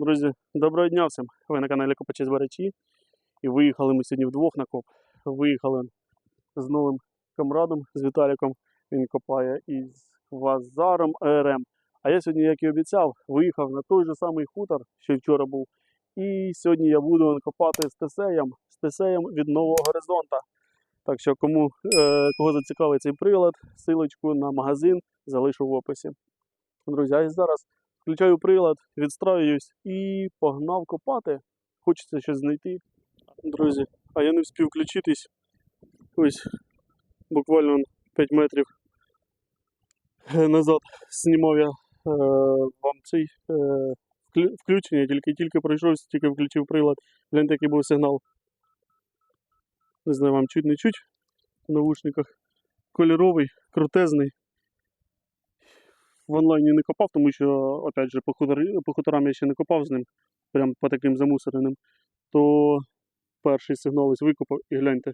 Друзі, доброго дня всім! Ви на каналі Копачі Збирачі. І виїхали ми сьогодні вдвох на коп. Виїхали з новим камрадом, з Віталіком. Він копає із Вазаром РМ. А я сьогодні, як і обіцяв, виїхав на той же самий хутор, що вчора був. І сьогодні я буду копати з тесеєм, з тесеєм від нового горизонта. Так що, кому е, кого зацікавить цей прилад, силочку на магазин залишу в описі. Друзі, а я зараз включаю прилад, відстраююсь і погнав копати. Хочеться щось знайти. Друзі, а я не встиг включитись. Ось буквально 5 метрів е, назад знімав я е, вам цей е, включення, тільки тільки пройшовся, тільки включив прилад. Гляньте, який був сигнал. Не знаю, вам чуть не чуть в наушниках. Кольоровий, крутезний в онлайні не копав, тому що, опять же, по, хутори, по хуторам я ще не копав з ним, прям по таким замусореним, то перший сигнал ось викопав і гляньте.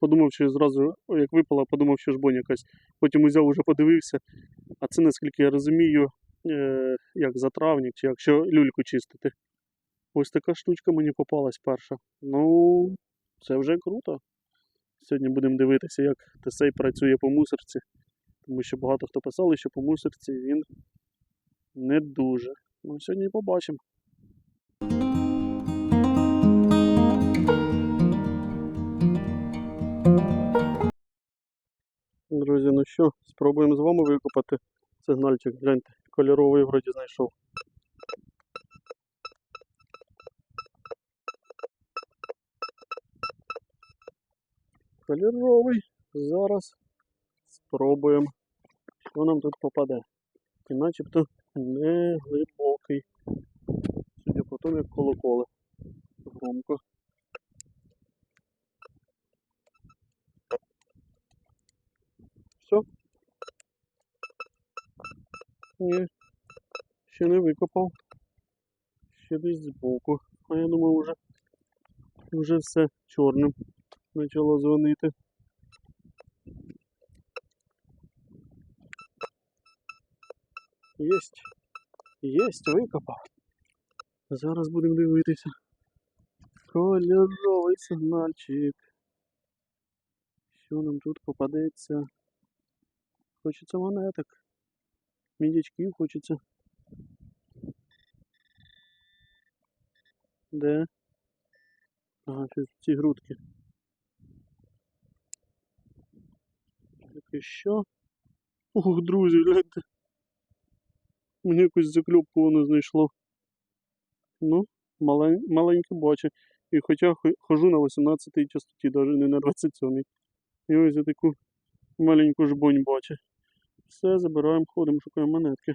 Подумав, що зразу, як випала, подумав, що жбонь якась. Потім узяв, уже подивився. А це, наскільки я розумію, е, як затравник, чи якщо люльку чистити. Ось така штучка мені попалась перша. Ну, це вже круто. Сьогодні будемо дивитися, як Тесей працює по мусорці. Тому що багато хто писали, що по мусорці він не дуже. Ну, сьогодні побачимо. Друзі, ну що, спробуємо з вами викопати сигнальчик. Гляньте, кольоровий вроді знайшов. Кольоровий. Зараз спробуємо що нам тут попаде. І начебто не глибокий. Судя по тому, як колоколи. Громко. Все? Ні. Ще не викопав. Ще десь збоку. А я думаю, вже, вже все чорним почало дзвонити. Єсть. Єсть, викопав. Зараз будемо дивитися. Кольоровий сигнальчик. Що нам тут попадеться? Хочеться монеток. Мідячків хочеться. Де? Ага, це ці грудки. Так і що? Ух, друзі, гляньте. Мені якусь закльопку воно знайшло. Ну, малень, маленьке бачу. І хоча хо- хожу на 18-й частоті, навіть не на 27. І ось я таку маленьку жбонь бачу. Все, забираємо, ходимо, шукаємо монетки.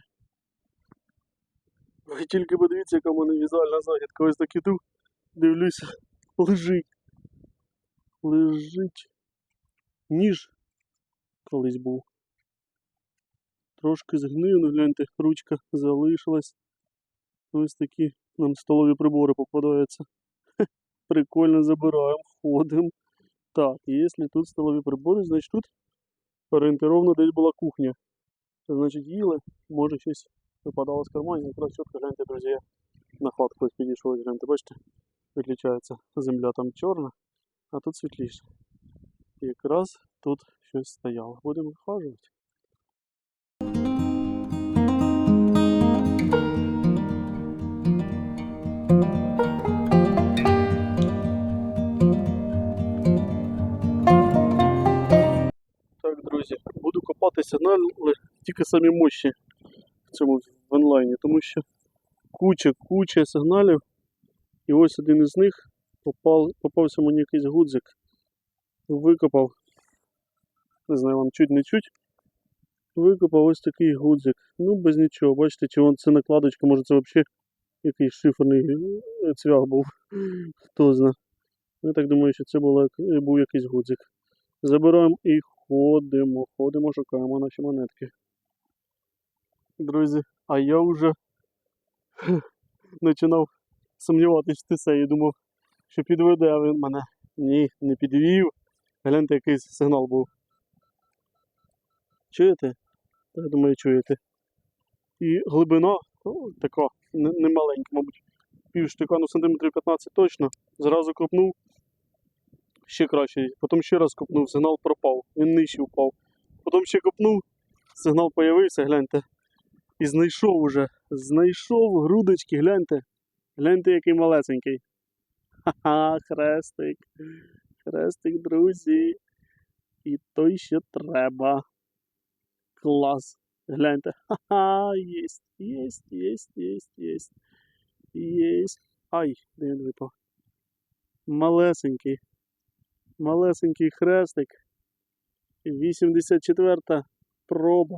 Ви тільки подивіться, яка в мене візуальна загідка. Ось так іду, дивлюся, лежить. Лежить. Ніж колись був. Трошки згнив, ну гляньте, ручка залишилась. Ось такі нам столові прибори попадаються. Прикольно забираємо, ходимо. Так, якщо тут столові прибори, значить тут орієнтировно десь була кухня. Значить їли, може щось випадало з карманів. Якраз чітко гляньте, друзі, я на хатку ось підійшов, гляньте, бачите, виключається земля там чорна, а тут світліше. Якраз тут щось стояло. Будемо вихажувати. Друзі, буду копати сигнали тільки самі мощі в цьому в онлайні, тому що куча, куча сигналів. І ось один із них попав, попався мені якийсь гудзик. Викопав. Не знаю, вам чуть не чуть. Викопав ось такий гудзик. Ну, без нічого. Бачите, чи вон це накладочка, може це взагалі якийсь шиферний е, цвях був. Хто знає. Я так думаю, що це було, був якийсь гудзик. Забираємо і ходимо, ходимо, шукаємо наші монетки. Друзі, а я вже починав сумніватись в тесе і думав, що підведе він мене. Ні, не підвів. Гляньте, якийсь сигнал був. Чуєте? Я думаю, чуєте. І глибина така не, не мабуть, пів штика, ну сантиметрів 15 точно. Зразу копнув. Ще краще. Потім ще раз копнув, сигнал пропав. Він нижче впав. Потім ще копнув, сигнал появився, гляньте. І знайшов уже. Знайшов грудочки, гляньте. Гляньте, який малесенький. Ха-ха, хрестик. Хрестик, друзі. І той, що треба. Клас. Гляньте. Ха-ха, єсть, єсть, єсть, єсть, єсть. Єсть. Ай, де він випав. Малесенький. Малесенький хрестик. 84-та проба.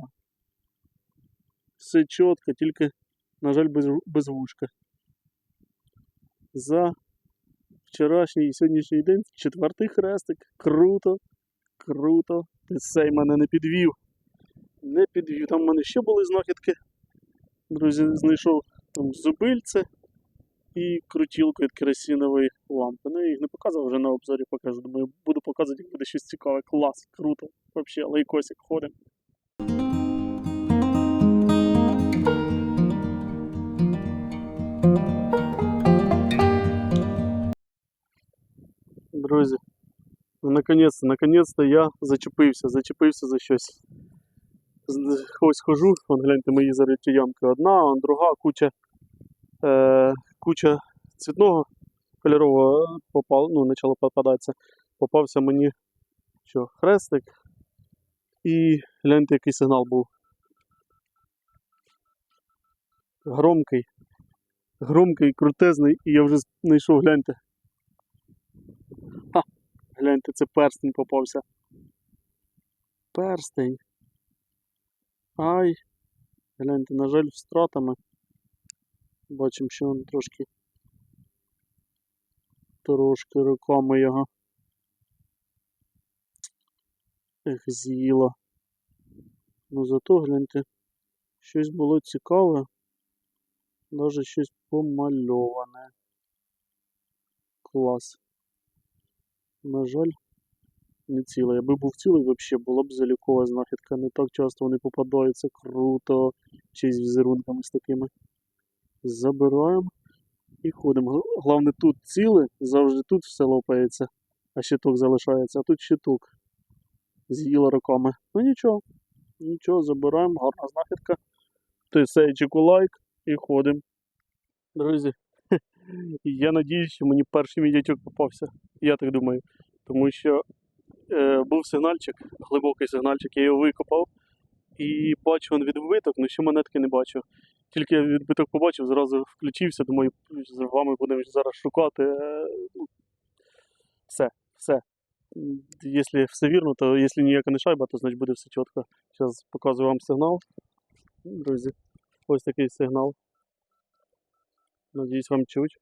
Все чітко, тільки, на жаль, без, без вушка. За вчорашній і сьогоднішній день четвертий хрестик. Круто, круто. Ти сей мене не підвів. Не підвів. Там в мене ще були знахідки. Друзі, знайшов там зубильце і крутілку від керосинової лампи. Ну, я їх не показував вже на обзорі, покажу. Думаю, буду показувати, як буде щось цікаве. Клас, круто. Взагалі, лайкосик ходимо. Друзі, ну, наконец-то, наконец-то я зачепився, зачепився за щось. Ось хожу, вон гляньте мої зариті ямки. Одна, вон друга, куча, е, куча цвітного кольорового попав, ну, почало попадатися. Попався мені що, хрестик. І гляньте, який сигнал був. Громкий. Громкий, крутезний, і я вже знайшов, гляньте. Ха, гляньте, це перстень попався. Перстень. Ай. Гляньте, на жаль, з втратами. Бачимо, що він трошки. Трошки руками його. Ех, з'їла. Ну зато гляньте, щось було цікаве. Даже щось помальоване. Клас. На жаль, не ціле. Якби був цілий, взагалі була б залікова знахідка. Не так часто вони попадаються. Круто. Чи з візерунками з такими. Забираємо і ходимо. Головне тут ціле, завжди тут все лопається, а щиток залишається, а тут щиток. З'їла руками. Ну нічого. Нічого, забираємо, гарна знахідка. Тисячику лайк і ходимо. Друзі, я надіюсь, що мені перший мідячок попався. Я так думаю. Тому що е, був сигнальчик, глибокий сигнальчик, я його викопав і бачу він відбиток, але ще монетки не бачу. Тільки відбиток побачив, зразу включився, думаю, з вами будемо зараз шукати. е, ну, Все, все. Якщо все вірно, то якщо ніяка не шайба, то значить буде все чітко. Зараз показую вам сигнал. Друзі, ось такий сигнал. Надіюсь, вам чуть.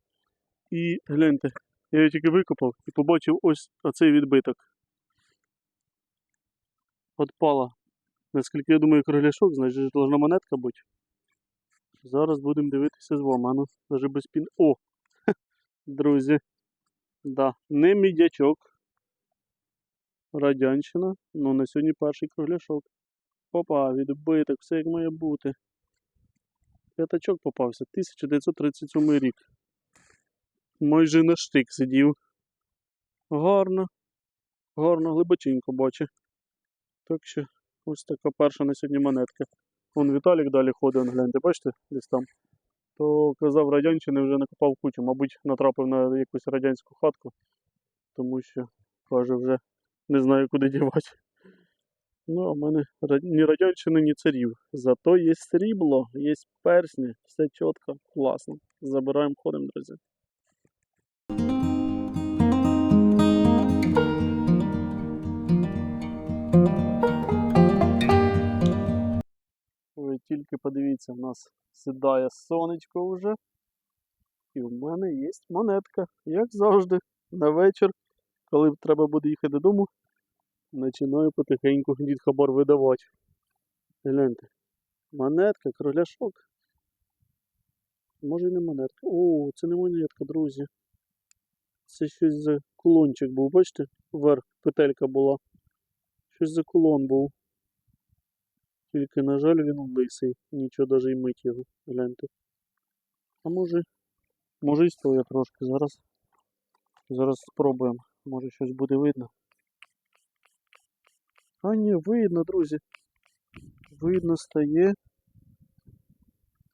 І гляньте, я його тільки викопав і побачив ось оцей відбиток. Отпала. Наскільки я думаю, кругляшок, значить должна монетка бути. Зараз будемо дивитися з вами. А Ну, даже без пін. О! Друзі. Да, не мідячок. Радянщина. Ну на сьогодні перший кругляшок. Опа, відбиток, все як має бути. П'ятачок попався. 1937 рік. Майже на штик сидів. Гарно. Гарно, глибоченько бачу. Так що ось така перша на сьогодні монетка. Вон Віталік далі ходить, гляньте, бачите, десь там. То казав радянщини вже накопав кучу, мабуть, натрапив на якусь радянську хатку, тому що каже вже не знаю, куди дівати. Ну, а в мене ні радянщини, ні царів. Зато є срібло, є персні, все чітко, класно. Забираємо, ходимо, друзі. Тільки подивіться, в нас сідає сонечко вже. І в мене є монетка, як завжди, на вечір, коли треба буде їхати додому, починаю потихеньку дід хабар видавати. Гляньте. Монетка, кругляшок. Може і не монетка. О, це не монетка, друзі. Це щось за кулончик був, бачите? Вверх петелька була. Щось за кулон був. Тільки, на жаль, він лисий. Нічого навіть і мить його. Гляньте. А може, може і стоїть трошки. Зараз, зараз спробуємо. Може щось буде видно. А ні, видно, друзі. Видно стає.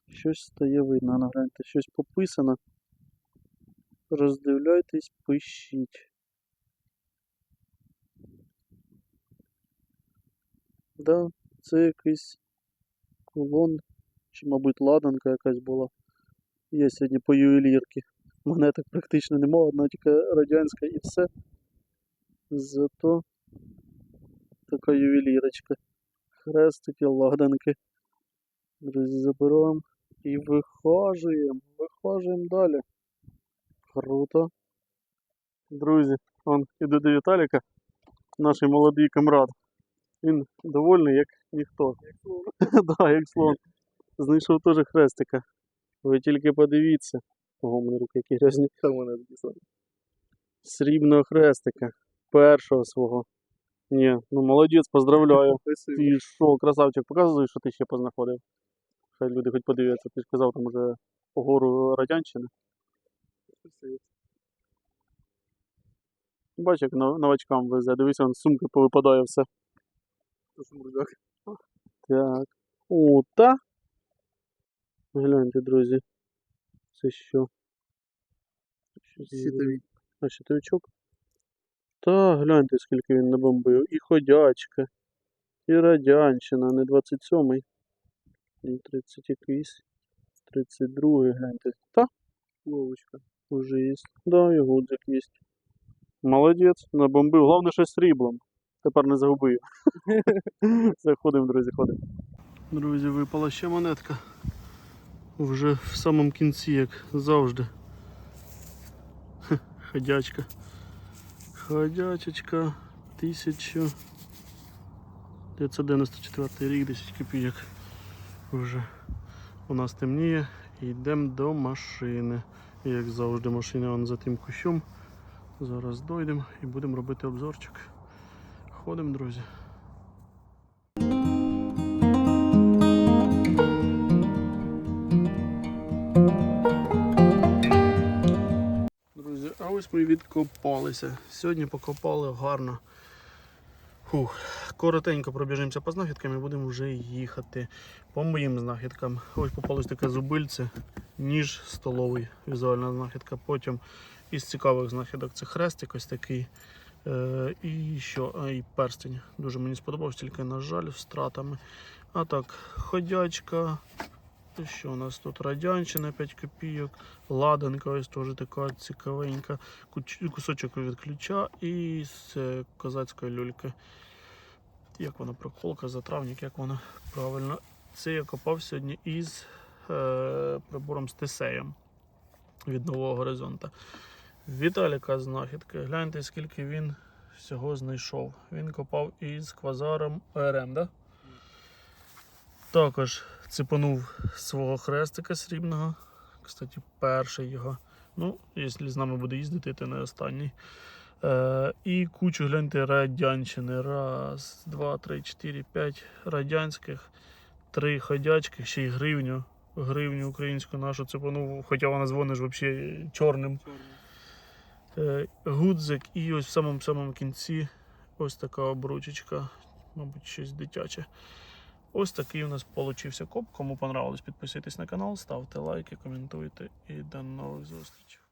Щось стає видно, нагляньте, щось пописано. Роздивляйтесь, пишіть. Да, це якийсь кулон, чи, мабуть, ладанка якась була. Є сьогодні по ювелірки. Монеток практично нема, одна тільки радянська і все. Зато така ювелірочка. Хрестики, ладанки. Друзі, забираємо і вихажуємо. Вихажуємо далі. Круто. Друзі, он іде до Віталіка, наш молодий камрад. Він довольний, як ніхто. да, як слон. Знайшов теж хрестика. Ви тільки подивіться. Ого, мене руки які грязні. Срібного хрестика. Першого свого. Ні, ну молодець, поздравляю. Ти що, красавчик, показуй, що ти ще познаходив. Хай люди хоч подивляться, ти ж казав там уже по гору Радянщини. Бач, як новачкам везе. Дивись, он сумки повипадає все. Так. О, та. Гляньте, друзі. Це що? Щитовик. А щитовичок? Та, гляньте, скільки він набомбив. І ходячка, і радянщина, не 27-й. І 30 якийсь. 32-й, гляньте. Та, Вовочка. уже є. Да, і гудзик є. Молодець, набомбив. Головне, що сріблом. Тепер не загубив. Заходимо, друзі, ходимо. Друзі, випала ще монетка. Вже в самому кінці, як завжди. Ходячка. Ходячечка. 1994 рік, 10 копійок. Вже у нас темніє. І йдемо до машини. Як завжди, машина вон за тим кущом. Зараз дойдемо і будемо робити обзорчик. Ходимо, друзі. Друзі, а ось ми відкопалися. Сьогодні покопали гарно. Фух, коротенько пробіжимося по знахідкам і будемо вже їхати. По моїм знахідкам. Ось попалось таке зубильце, ніж столовий, візуальна знахідка. Потім із цікавих знахідок це хрестик ось такий. Е, і що? І перстень. Дуже мені сподобався, тільки, на жаль, втратами. А так, ходячка. Що у нас тут? Радянщина 5 копійок, ладанка ось теж така цікавенька, кусочок від ключа і з козацької люльки. Як вона проколка, затравник, як вона правильно. Це я копав сьогодні із е, прибором з тесеєм від нового горизонта. Віталіка знахідки. Гляньте, скільки він всього знайшов. Він копав із квазаром РМ, да? Також цепанув свого хрестика срібного. Кстати, перший його. Ну, якщо з нами буде їздити, то не останній. Е, і кучу гляньте радянщини. Раз, два, три, чотири, п'ять радянських, три ходячки, ще й гривню. Гривню українську нашу цепанув, хоча вона дзвониш взагалі чорним. Е, гудзик і ось в самому самому кінці ось така обручечка, мабуть, щось дитяче. Ось такий у нас получився коп. Кому понравилось, підписуйтесь на канал, ставте лайки, коментуйте і до нових зустрічей.